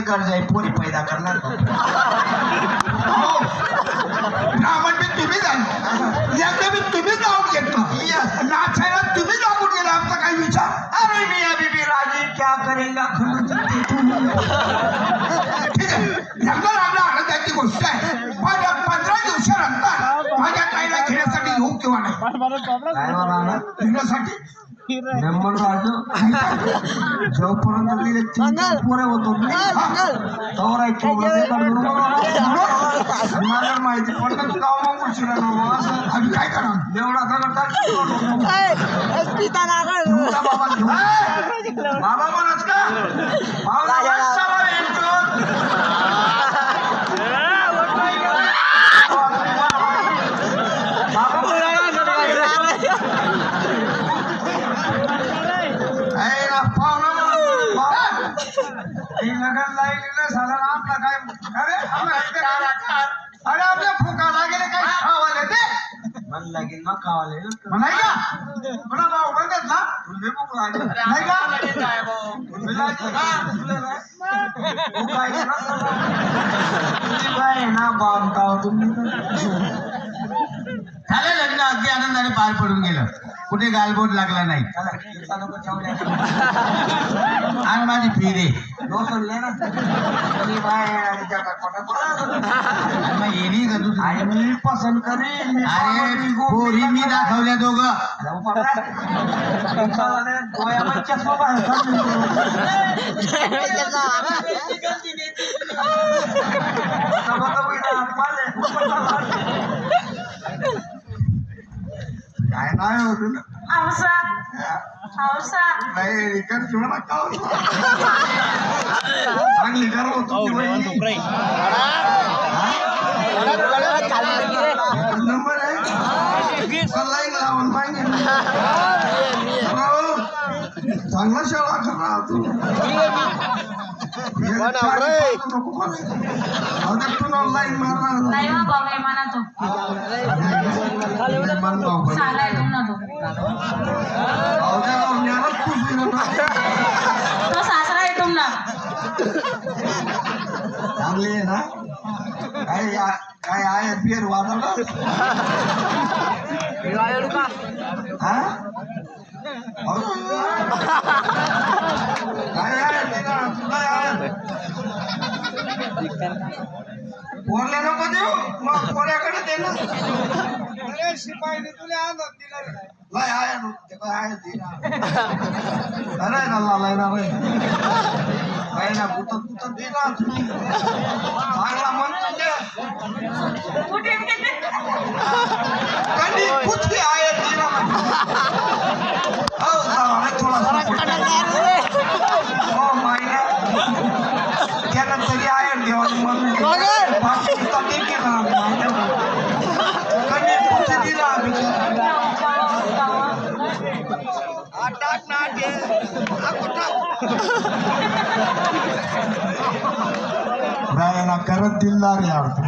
कर जाए पोरी पैदा करणार ब्राह्मण म्हणजे बी तुम्ही तुम्ही जाऊन घेतो. नाचायला तुम्ही जाऊन गेला आमचा काही विचार? अरे मी राजी क्या करेगा ठीक आहे. आनंदाची गोष्ट आहे. पण पंधरा दिवसानंतर माझ्या ताईला घेण्यासाठी घेऊ किंवा नाही? घेण्यासाठी? जोपर्यंत तिने तीन पोरे होतो तवर चोगला मला माहिती तू गाव मग असं. आम्ही काय करणार? एवढा तुमचा बाबा बाबा म्हणत का बाबा वाटचाला येतो. बाबा आहे ना, पाहुणा म्हणून. बाबा, लगन लाईनीला झालं ना आपलं काय अरे आपल्या फुका लागेल काय खावाले ते. मन लागेल ना खावाले. नाही का? तुला भाऊ म्हणतात ना तुझे भूक लागेल. नाही का? ना. बामताव तुम्ही. झालं लग्न अगदी आनंदाने पार पडून गेलं. कुठे गालबोट लागला नाही. आणि माझी फी दे लोसरले ना. तुझी बाई आहे आणि त्या काय खोटं बोलत? आणि मग येणी का तू मी पसंत करीन. मी अरे पोरी मी दाखवल्या दोघं. जाऊ बाबा. तुमचा नाही, डोळ्यामध्ये चष्मा बाहेर काढून आता बघा बघा, हात काय नाही होत ना हौसा हौसा नाही इकडे ठेवू नका चांगली करू तुमची बहिणी. नंबर आहे लाईन लावून पाहिजे हो. चांगला शाळा करा तू नको बोलायचं. अहो, ते तू लाईन मारणार नाही बाबा काय म्हणा तो तो. तो सासरा आहे तुमना. चांगली आहे ना? काय या- काय आहे बिअर वाजवलं हा? अहो. काय आहे ते ना, काय आहे? पोरला नको देऊ मग पोऱ्याकडे दे ना अरे शिपाईने तुला आनंद दिला. लय आहे ना, ते काय आहे. अरे ना लालाय ना रे काय ना कुठं कुठं दे ना चांगला म्हणतो दे कुठे? कधी कुठे आहे ना हो जरा रे थोडा हो मायना त्यानं तरी आहे देवाने म्हणून बाकी कुठं दे की ना मायना. कधी कुठे दिला बिचारा ना करत दिलदार यार तू.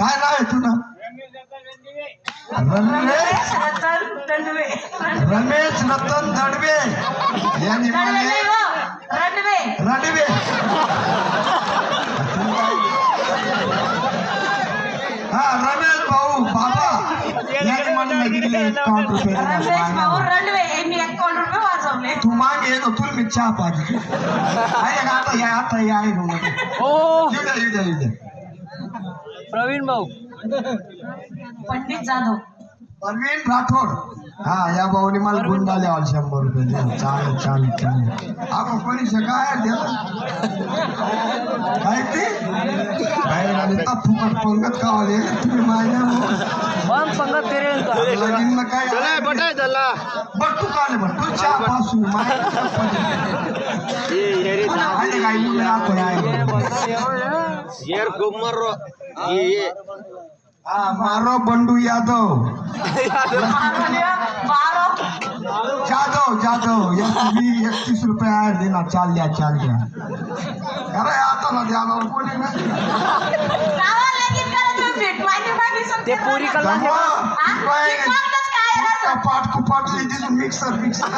काय नाव आहे तुला रमेश रमेश रतन दडवे. यांनी नाही हो, रणवे रणवे हा रमेश भाऊ बाबा. यांनी म्हणले की अकाउंट रुपये तू मागे येतो तुला मी चहा पाहिजे आहे का आता या आता या आहे म्हणून ओ! येऊ द्या येऊ द्या येऊ द्या. प्रवीण भाऊ. पंडित जाधव. परवीन राठोड. हा या भाऊने मला गुंडाले आले शंभर रुपये चालेल चालेल चालेल. आपण कोणी ते? ता फुकट पंगत कावले तुम्ही माझ्या पंगत लगीन काय पटाय झाला बट्टू काले बट्टू चहा पासून माझ्या काही मुलं आपण आहे यार खूप मारो ये. हा मारो बंडू यादव. जाधव जाधव एकतीस एकतीस रुपये आहे देना चाल द्या चाल द्या. अरे आता ना द्या कोणी ते पोरी. कला. हा? असं? कपाट लिहिली मिक्सर मिक्सर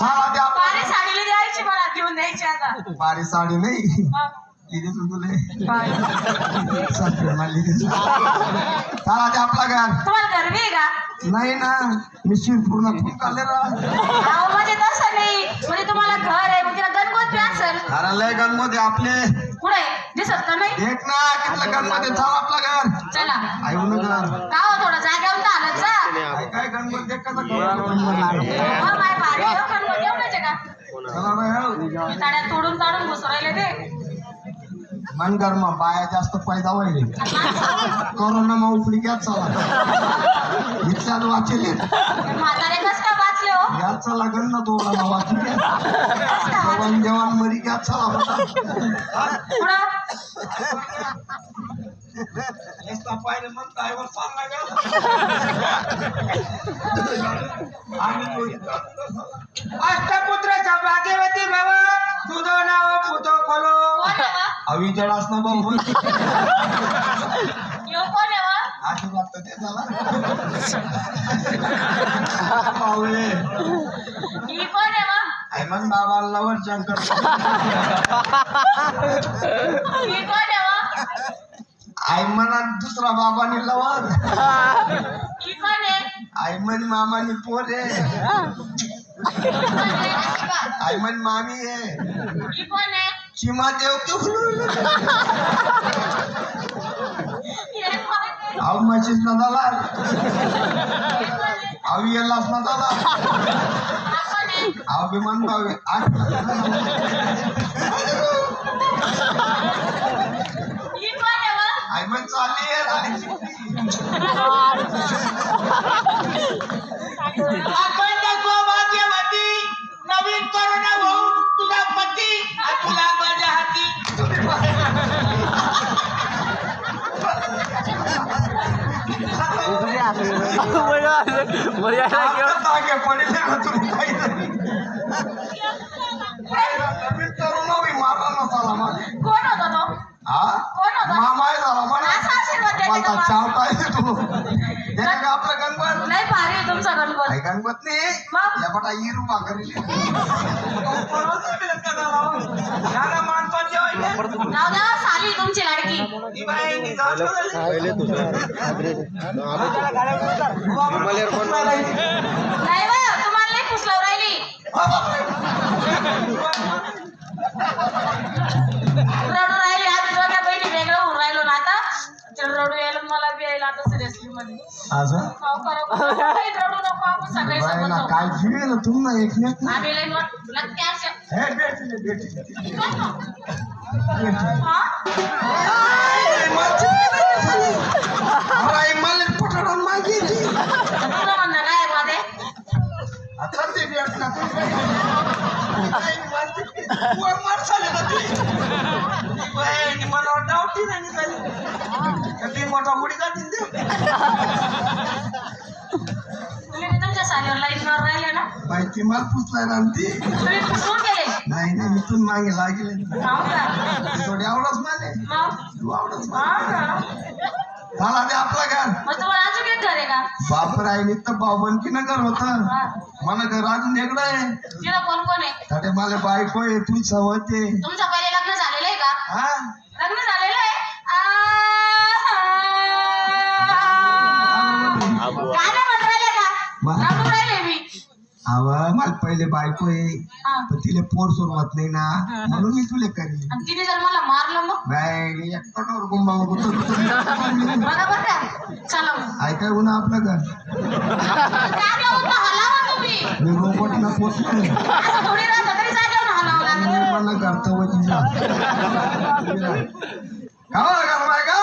हा द्या. साडीला द्यायची मला घेऊन द्यायची आता. बारी साडी नाही. तू. तुले आपला घर. तुम्हाला का? नाही ना मी शिरपूर्ण खूप राहा अहो म्हणजे तसं नाही. म्हणजे तुम्हाला घर आहे म्हणजे गणगोत असेल. अरे लय गणमध्ये आपले. पुढे दिसत का नाही? एक ना कितलं गणमध्ये चाल आपला घर. चला. ऐकू नका. गाव थोडं जागेवर चालत जा. काय गणपती देख कसं हो, हो, एवढंच आहे का? चला हो. ताडून घुसरायले ते. मन गरमा बाया जास्त पैदा व्हायले. कोरोना मा उपडी घ्या चला. चालू वाचेल. हो. या चला गण ना दोघांना वाचू घ्या. कस का वाचले? जवान जवान मरी घ्या चला. पुढं? नुसता पाहिलं मग ड्रायव्हर चालला गेला. अष्टपुत्राच्या भाग्यवती वा? अविजड असणं भाऊ यो कोण आहे वा? आशीर्वाद तर ते बाबा लवर शंकर? ऐमन दुसरा बाबानी लवर? ऐमन मामानी पोरे ही आहे? ऐमन मामी आहे कोण आहे? चिमा देव की कोण आहे? अव म्हशीच ना झाला? अव येलास ना झाला? अव विमान भावे वा? ऐमन चालली आहे अखंड कोण होता तो कोण होता? मामा आहे झाला मला असा आशीर्वाद द्यायचा मला का मामा? चावता तू का आपलं गणपत लय भारी आहे तुमचा गणपत काय गणपत नाही मग? या बटा हिरू भाकरी नाव द्या साली तुमची लाडकी पहिले तू हिमालयर कोण नाही बा तुम्हाला नाही फुसलाव राहिली रडू राहिली आधी दोघ्या बहिणी वेगळं होऊन राहिलो ना आता रडू यायला मला बी यायला आता सिरियसली मध्ये रडू नको आपण सगळे सोबत. काय जीवे ना तुम ना एकमेक ना आम्ही लई मोठा मुडी जातील तुमच्या सालीवर लाईनवर राहिले ना? माहिती मला पुसलाय ना ती नाही नाही मी तून मागे लागेल. का? थोडी आवडच माने तू आवडच का? झाला ते आपला घर. घर आहे का? बापर आहे नित्त बावनकी नगर होत. मला घर अजून वेगळं आहे. कोण कोण आहे? मला बायको आहे तू सवते तुमचं पहिले लग्न झालेलं आहे का? हा. पहिले बायको आहे. पण तिला पोर सोडवत नाही ना. म्हणून मी तुले करी आणि तिने जर मला मारलं मग? नाही एकटावर गुंबा बघा बरं का चला मग. ऐकाय उन्हा आपलं तर हलावा तुम्ही. मी रोबोट ना पोचलोय असं थोडी राहतं तरी जागेवर हलावं लागतं मला करता वतीचा का का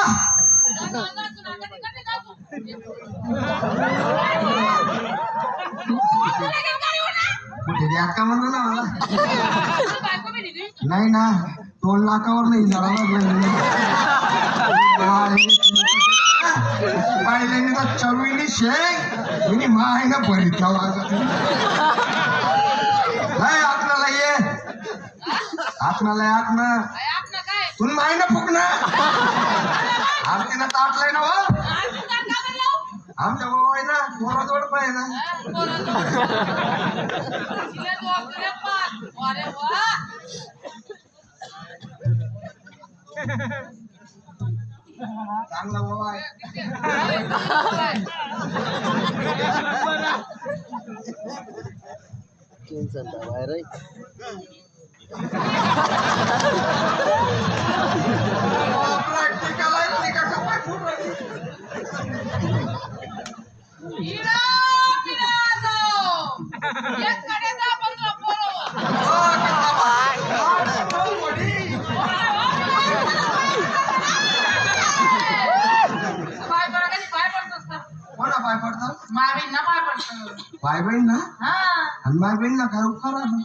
कुठे द्या का म्हणलं ना मला नाही ना टोल नाकावर नाही जरा पाहिले ना चवीनी मी माय ना भरीत नाही आपल्याला ये. आपल्याला ये आपलं तुम्ही माय ना फुकना आमची ना ताटलंय ना आमच्या पोराजवळ आहे ना? चांगला बाहेर आहे प्रॅक्टिकल आहे ती कसं पाय फुटलं? इडा पिराजो. एक कडेचा पंधरा पोरं. हो, कसा बाय? हा, भाऊ वडी. पाय पडा कधी पाय पडतोस का? कोणा पाय पडतात मामींना पाय पाय बहीण ना? हा. आणि माय बहीण ना काय उपकार आला मग?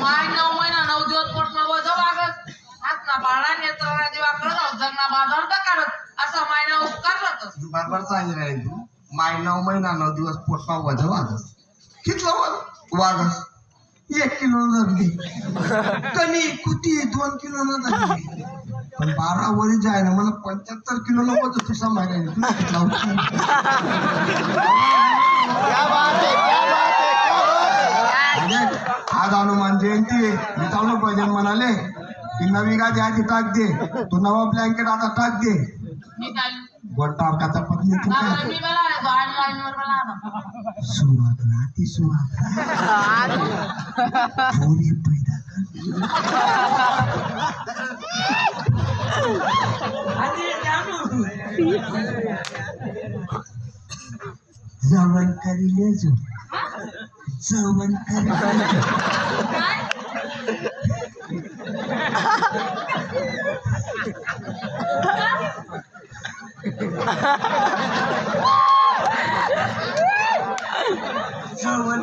माय नऊ महिना नऊ दिवस पोटमा वजं वागत हातना बाळा नेत्राला दिवा करत जगना बाजार काढत असं मायना उपकार राहतस बरोबर सांगितलं आहे तू. माय नऊ महिना नऊ दिवस पोटपा वज वागस कितलं वज वागस एक किलो धरली. कणी कुती दोन किलो न धरली. पण बारा वरी जाय ना मला पंच्याहत्तर किलो न वज तू सांभाळायला तू कितला होता? क्या बात है क्या बात है क्या बात है म्हणजे आज हनुमान जयंती आहे मी चालू पाहिजे म्हणाले की नवी गादी आधी टाक दे. तू नवा ब्लँकेट आता टाक दे. गोटा काचा पत्नी पोरी पैदा करीले जो जवण करीले काय जवण जवण